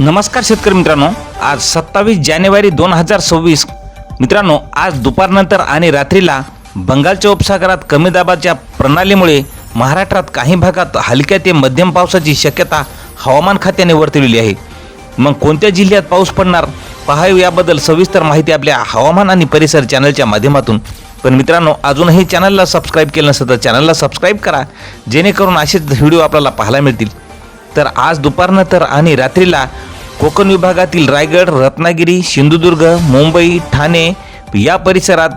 नमस्कार शेतकरी मित्रांनो आज सत्तावीस जानेवारी दोन हजार सव्वीस. मित्रांनो आज दुपारनंतर आणि रात्रीला बंगालच्या उपसागरात कमी दाबाच्या प्रणालीमुळे महाराष्ट्रात काही भागात हलक्या ते मध्यम पावसाची शक्यता हवामान खात्याने वर्तवलेली आहे. मग कोणत्या जिल्ह्यात पाऊस पडणार? पहावी याबद्दल सविस्तर माहिती आपल्या हवामान आणि परिसर चॅनलच्या माध्यमातून. पण मित्रांनो अजूनही चॅनलला सबस्क्राईब केलं नसेल तर चॅनलला सबस्क्राईब करा जेणेकरून असेच व्हिडिओ आपल्याला पाहायला मिळतील. तर आज दुपारनंतर आणि रात्रीला कोकण विभागातील रायगड रत्नागिरी सिंधुदुर्ग मुंबई ठाणे या परिसरात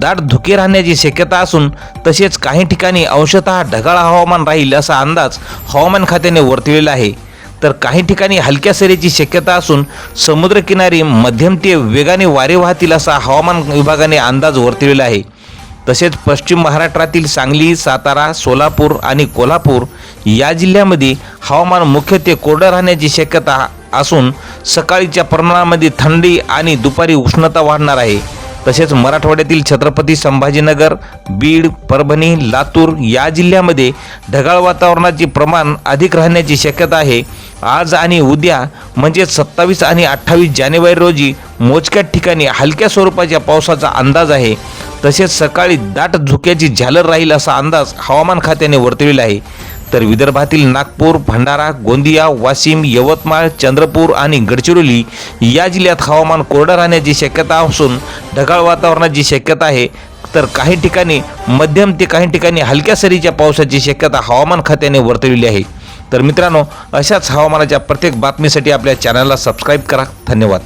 दाट धुके राहण्याची शक्यता असून तसेच काही ठिकाणी अंशतः ढगाळ हवामान राहील असा अंदाज हवामान खात्याने वर्तवलेला आहे. तर काही ठिकाणी हलक्या सरीची शक्यता असून समुद्रकिनारी मध्यम ते वेगाने वारे वाहतील असा हवामान विभागाने अंदाज वर्तविला आहे. तसेच पश्चिम महाराष्ट्रातील सांगली सातारा सोलापूर आणि कोल्हापूर या जिल्ह्यामध्ये हवामान मुख्यत्वे कोरडं राहण्याची शक्यता असून सकाळीच्या प्रमाणामध्ये थंडी आणि दुपारी उष्णता वाढणार आहे. तसेच मराठवाड्यातील छत्रपती संभाजीनगर बीड परभणी लातूर या जिल्ह्यामध्ये ढगाळ वातावरणाचे प्रमाण अधिक राहण्याची शक्यता आहे. आज आणि उद्या म्हणजे सत्तावीस आणि अठ्ठावीस जानेवारी रोजी मोजक्या ठिकाणी हलक्या स्वरूपाच्या पावसाचा अंदाज आहे. तसेच सकाळी दाट झुक्याची झालर राहील असा अंदाज हवामान खात्याने वर्तविला आहे. तर विदर्भातील नागपूर भंडारा गोंदिया वाशिम यवतमाळ चंद्रपूर आणि गडचिरोली या जिल्ह्यात हवामान कोरडं राहण्याची शक्यता असून ढगाळ वातावरणाची शक्यता आहे. तर काही ठिकाणी मध्यम ते काही ठिकाणी हलक्या सरीच्या पावसाची शक्यता हवामान खात्याने वर्तविली आहे. तर मित्रांनो अशाच हवामानाच्या प्रत्येक बातमीसाठी आपल्या चॅनलला सबस्क्राईब करा. धन्यवाद.